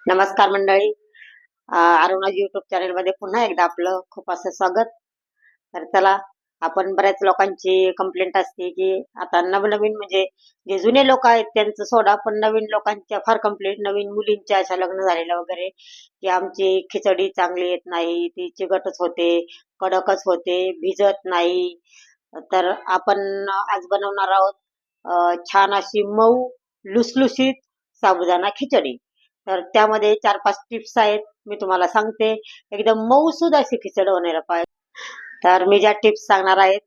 नमस्कार मंडळी. अरुणा अरुणाजी युट्यूब चॅनलमध्ये पुन्हा एकदा आपलं खूप असं स्वागत. तर चला आपण बऱ्याच लोकांची कंप्लेंट असते की आता नवनवीन म्हणजे जे जुने लोक आहेत त्यांचं सोडा पण नवीन लोकांच्या फार कंप्लेंट नवीन मुलींच्या अशा लग्न झालेल्या वगैरे की आमची खिचडी चांगली येत नाही ती चिकटच होते कडकच होते भिजत नाही. तर आपण आज बनवणार आहोत छान अशी मऊ लुसलुशीत साबुदाणा खिचडी. तर त्यामध्ये चार पाच टिप्स आहेत मी तुम्हाला सांगते. एकदम मऊसूद अशी खिचडी होणार पाहिजे. तर मी ज्या टिप्स सांगणार आहेत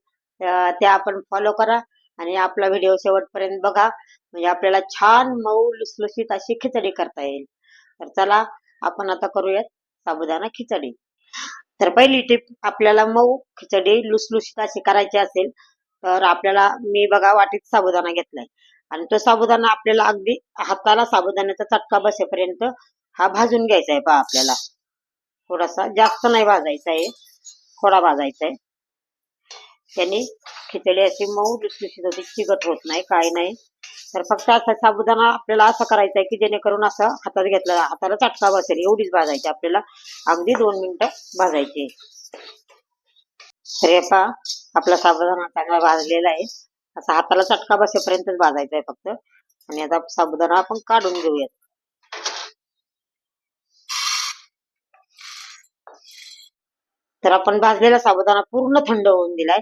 त्या आपण फॉलो करा आणि आपला व्हिडिओ शेवटपर्यंत बघा. म्हणजे आपल्याला छान मऊ लुसलुशीत अशी खिचडी करता येईल. तर चला आपण आता करूयात साबुदाणा खिचडी. तर पहिली टिप आपल्याला मऊ खिचडी लुसलुशीत अशी करायची असेल तर आपल्याला मी बघा वाटीत साबुदाणा घेतलाय. आणि तो साबुदाणा आपल्याला अगदी हाताला साबुदाण्याचा चटका बसेपर्यंत हा भाजून घ्यायचा आहे पहा आपल्याला. थोडासा जास्त नाही भाजायचा आहे. थोडा भाजायचा आहे. त्यांनी खिचडी अशी मऊ लुसलुशीत होती चिकट होत नाही काय नाही. तर फक्त असा साबुदाणा आपल्याला असं करायचा आहे की जेणेकरून असं हातात घेतला हाताला चटका बसेल एवढीच भाजायची आपल्याला. अगदी दोन मिनिटं भाजायची तर हे पहा आपला साबुदाणा चांगला भाजलेला आहे. असा हाताला चटका बसेपर्यंतच भाजायचा आहे फक्त. आणि आता साबुदाणा आपण काढून घेऊयात. तर आपण भाजलेला साबुदाणा पूर्ण थंड होऊन दिलाय.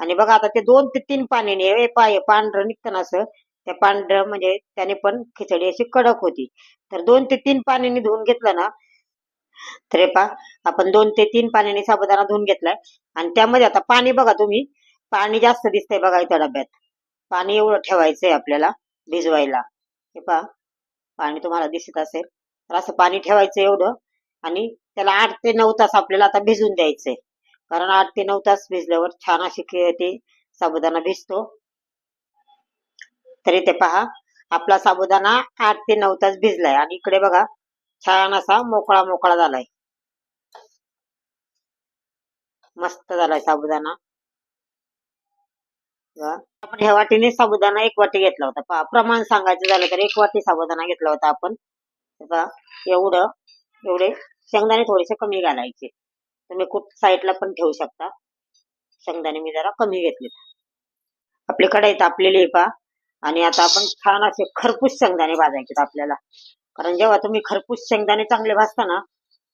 आणि बघा आता ते दोन ते तीन पाण्याने हे पाय पांढरं निघतं ना असं त्या पांढरं म्हणजे त्याने पण खिचडी अशी कडक होती. तर दोन ते तीन पाण्याने धुवून घेतलं ना तर हे पहा आपण दोन ते तीन पाण्याने साबुदाणा धुवून घेतलाय. आणि त्यामध्ये आता पाणी बघा तुम्ही पाणी जास्त दिसतंय बघा इथं डब्यात. पाणी एवढं ठेवायचंय आपल्याला भिजवायला. हे पहा पाणी तुम्हाला दिसत असेल. तर असं पाणी ठेवायचं एवढं आणि त्याला आठ ते नऊ तास आपल्याला आता भिजून द्यायचंय. कारण आठ ते नऊ तास भिजल्यावर छान अशी ते साबुदाणा भिजतो. तरी ते पहा आपला साबुदाणा आठ ते नऊ तास भिजलाय आणि इकडे बघा छान असा मोकळा मोकळा झालाय. मस्त झालाय साबुदाणा. आपण ह्या वाटीने साबुदाणा एक वाटी घेतला होता. पहा प्रमाण सांगायचं झालं तर एक वाटी साबुदाणा घेतला होता आपण. पहा एवढं एवढे शेंगदाणे थोडेसे कमी घालायचे. तुम्ही खूप साईडला पण ठेवू शकता. शेंगदाणे मी जरा कमी घेतले आपली कढाई तापलेली आहे पहा. आणि आता आपण छान असे खरपूस शेंगदाणे भाजायचे आपल्याला. कारण जेव्हा तुम्ही खरपूस शेंगदाणे चांगले भाजता ना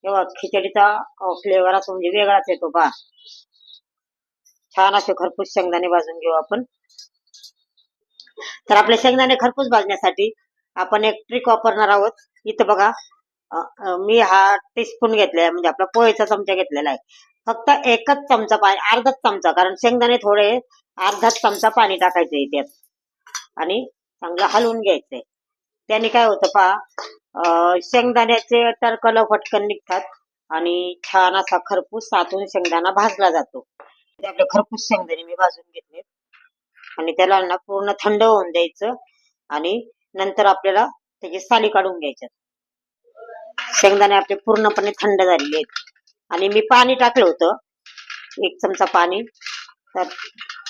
तेव्हा खिचडीचा फ्लेवर असं म्हणजे वेगळाच येतो पहा. छान असे खरपूस शेंगदाणे भाजून घेऊ आपण. तर आपले शेंगदाणे खरपूस भाजण्यासाठी आपण एक ट्रिक वापरणार आहोत. इथं बघा मी हा टीस्पून घेतलाय म्हणजे आपला पोहेचा चमचा घेतलेला आहे. फक्त एकच चमचा पाणी अर्धाच चमचा कारण शेंगदाणे थोडे अर्धाच चमचा पाणी टाकायचे त्यात. आणि चांगलं हलवून घ्यायचंय. त्याने काय होतं पहा शेंगदाण्याचे टरकल फटकन निघतात आणि छान असा खरपूस सातून शेंगदाणा भाजला जातो. म्हणजे ते खरपूस शेंगदाणे मी भाजून घेतले. आणि त्याला ना पूर्ण थंड होऊन द्यायचं. आणि नंतर आपल्याला त्याची साली काढून घ्यायच्या शेंगदाणे आपले पूर्णपणे थंड झालेले आहेत. आणि मी पाणी टाकलं होतं. एक चमचा पाणी. तर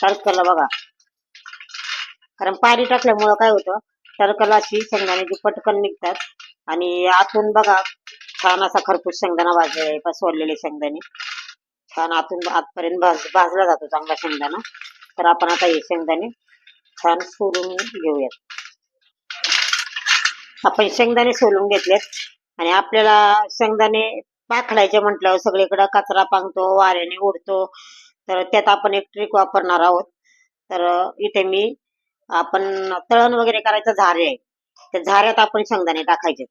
तडकला बघा. कारण पाणी टाकल्यामुळं काय होतं? तडकला अशी शेंगदाण्याची पटकन निघतात. आणि आतून बघा छान असा खरपूस शेंगदाणा भाजलेला आहे पहा शेंगदाणे. छान आतून आतपर्यंत भाज भाजला जातो चांगला शेंगदाणा. तर आपण आता हे शेंगदाणे छान सोलून घेऊयात. आपण शेंगदाणे सोलून घेतलेत आणि आपल्याला शेंगदाणे पाखडायचे म्हटल्यावर सगळीकडे कचरा पांगतो वाऱ्याने उडतो तर त्यात आपण एक ट्रिक वापरणार आहोत. तर इथे मी आपण तळण वगैरे करायचं झारे आहे. त्या झाऱ्यात आपण शेंगदाणे टाकायचे.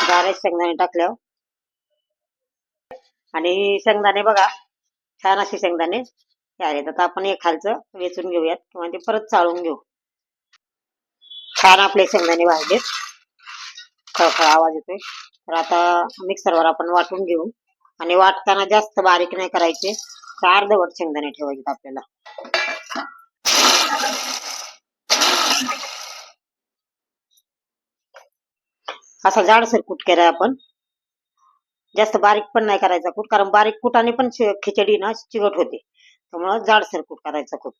झाऱ्यात शेंगदाणे टाकल्यावर आणि शेंगदाणे बघा छान असे शेंगदाणे तयार आहेत आता आपण हे खालचं वेचून घेऊयात किंवा ते परत चाळून घेऊ. छान आपले शेंगदाणे वाजलेत खळखळ आवाज येतोय. तर आता मिक्सरवर आपण वाटून घेऊ. आणि वाटताना जास्त बारीक नाही करायचे. तर अर्धवट शेंगदाणे ठेवायचे आपल्याला. असा जाडसर कुट केलाय आपण जास्त बारीक पण नाही करायचा कूट कारण बारीक कुटाने पण खिचडी ना चिकट होते. त्यामुळं जाडसर कूट करायचा कूट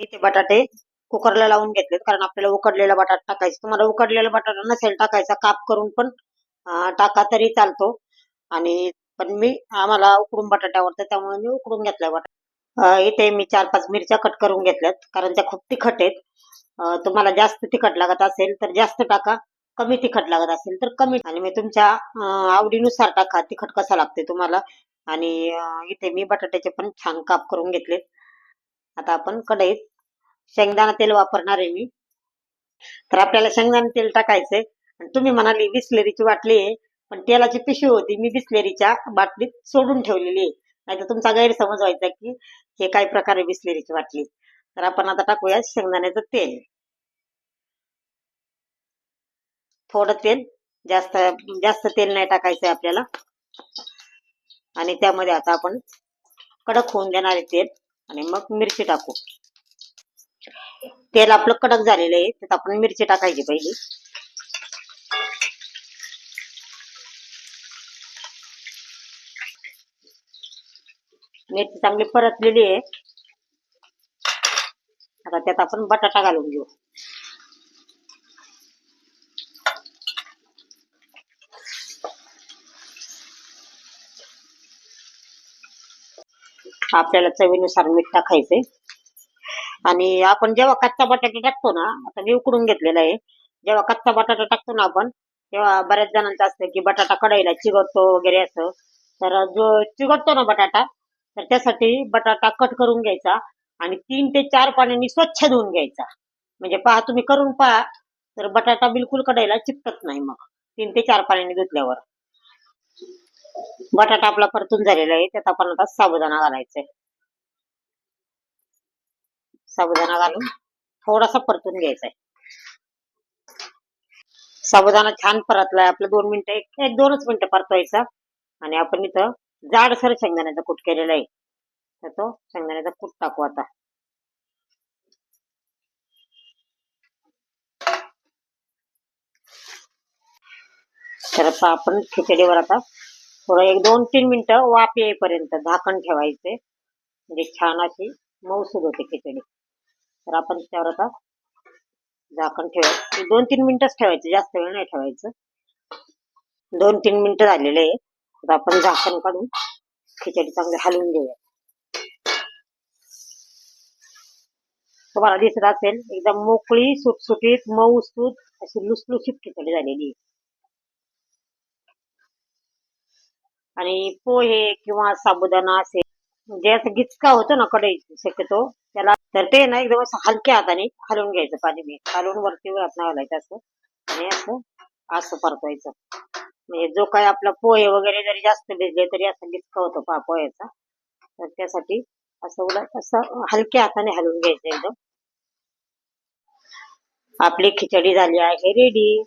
इथे बटाटे कुकरला लावून घेतलेत कारण आपल्याला उकडलेला बटाटा टाकायचा. तुम्हाला उकडलेला बटाटा नसेल टाकायचा काप करून पण टाका तरी चालतो. आणि पण मी आम्हाला उकडून बटाटा आवडतं त्यामुळे मी उकडून घेतलाय बटाटा. इथे मी चार पाच मिरच्या कट करून घेतल्यात कारण त्या खूप तिखट आहेत. तुम्हाला जास्त तिखट लागत असेल तर जास्त टाका. कमी तिखट लागत असेल तर कमी आणि मी तुमच्या आवडीनुसार टाका. तिखट कसा लागते तुम्हाला? आणि इथे मी बटाट्याचे पण छान काप करून घेतलेत. आता आपण कढईत शेंगदाणा तेल वापरणार आहे मी. तर आपल्याला शेंगदाणा तेल टाकायचंय. आणि तुम्ही म्हणाली बिस्लेरीची बाटली आहे पण तेलाची पिशवी होती. मी बिस्लेरीच्या बाटलीत सोडून ठेवलेली आहे. नाहीतर तुमचा गैरसमज व्हायचा की हे काय प्रकारे बिस्लेरीची बाटली तर आपण आता टाकूया शेंगदाण्याचं तेल. थोडं तेल जास्त जास्त तेल नाही टाकायचंय आपल्याला. आणि त्यामध्ये आता आपण कडक होऊन देणारे तेल. आणि मग मिरची टाकू. तेल आपलं कडक झालेलं आहे त्यात आपण मिरची टाकायची पहिली. मिरची चांगली परतलेली आहे. आता त्यात आपण बटाटा घालून घेऊ. आपल्याला चवीनुसार मीठ टाकायचंय. आणि आपण जेव्हा कच्चा बटाटा टाकतो ना आता मी उकडून घेतलेला आहे. जेव्हा कच्चा बटाटा टाकतो ना आपण तेव्हा बऱ्याच जणांचं असतं की बटाटा कढईला चिगडतो वगैरे असं. तर जो चिगडतो ना बटाटा तर त्यासाठी बटाटा कट करून घ्यायचा आणि तीन ते चार पाण्याने स्वच्छ धुवून घ्यायचा. म्हणजे पहा तुम्ही करून पहा तर बटाटा बिलकुल कढईला चिपकत नाही मग तीन ते चार पाण्याने धुतल्यावर. बटाटा आपला परतून झालेला आहे त्यात आपण आता साबुदाणा घालायचा आहे साबुदाणा घालून थोडासा परतून घ्यायचा आहे साबुदाणा छान परतलाय आपलं दोन मिनिटं एक एक दोनच मिनिटं परतवायचा. आणि आपण इथं जाडसर शेंगदाण्याचा कूट केलेला आहे. तर तो शेंगदाण्याचा कूट टाकू आता. तर आता आपण खिचडीवर आता थोडं एक दोन तीन मिनटं वाफ येईपर्यंत झाकण ठेवायचे. म्हणजे छान अशी मऊसूद होते खिचडी. तर आपण त्यावर आता झाकण ठेवायचं दोन तीन मिनिटच ठेवायचं जास्त वेळ नाही ठेवायचं. दोन तीन मिनिटं झालेले आहे तर आपण झाकण काढून खिचडी चांगली हलवून घेऊया. तुम्हाला दिसत असेल एकदम मोकळी सुटसुटीत मऊसूद अशी लुसलुशीत खिचडी झालेली आहे. आणि पोहे किंवा साबुदाणा असेल जे असं गिचका होतो ना कढई शक्यतो त्याला तर ते ना एकदम असं हलक्या हाताने हलवून घ्यायचं पाणी मी हलवून वरती वर हात घालायचं असं आणि असं असं परतवायचं म्हणजे जो काय आपला पोहे वगैरे जरी जास्त भिजले तरी असं गिचका होतो पा पोह्याचा. तर त्यासाठी असं उलट असं हलक्या हाताने हलवून घ्यायचं एकदम. आपली खिचडी झाली आहे रेडी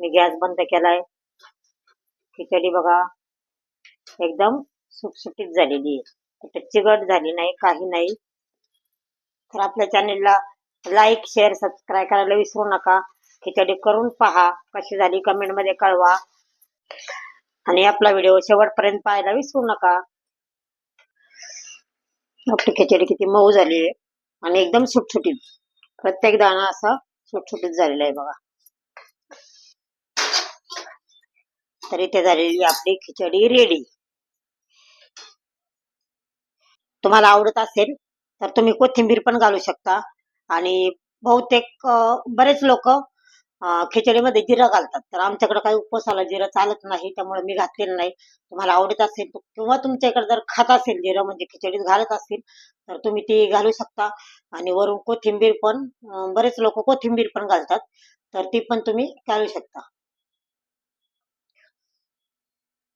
मी गॅस बंद केलाय. खिचडी बघा. एकदम सुटसुटीत झालेली आहे. कुठे चिकट झाली नाही काही नाही. तर आपल्या चॅनेलला लाईक शेअर सबस्क्राईब करायला विसरू नका. खिचडी करून पहा कशी झाली कमेंटमध्ये कळवा. आणि आपला व्हिडिओ शेवटपर्यंत पाहायला विसरू नका. आपली खिचडी किती मऊ झाली आहे. आणि एकदम सुटसुटीत. प्रत्येक दाणा असा सुटसुटीत झालेला आहे बघा. तर इथे झालेली आपली खिचडी रेडी तुम्हाला आवडत असेल तर तुम्ही कोथिंबीर पण घालू शकता. आणि बहुतेक बरेच लोक खिचडीमध्ये जिरं घालतात. तर आमच्याकडे काही उपवासाला जिरं चालत नाही त्यामुळे मी घातलेलं नाही. तुम्हाला आवडत असेल किंवा तुमच्याकडे जर खात असेल जिरं म्हणजे खिचडीत घालत असेल तर तुम्ही ती घालू शकता. आणि वरून कोथिंबीर पण बरेच लोक कोथिंबीर पण घालतात. तर ती पण तुम्ही घालू शकता.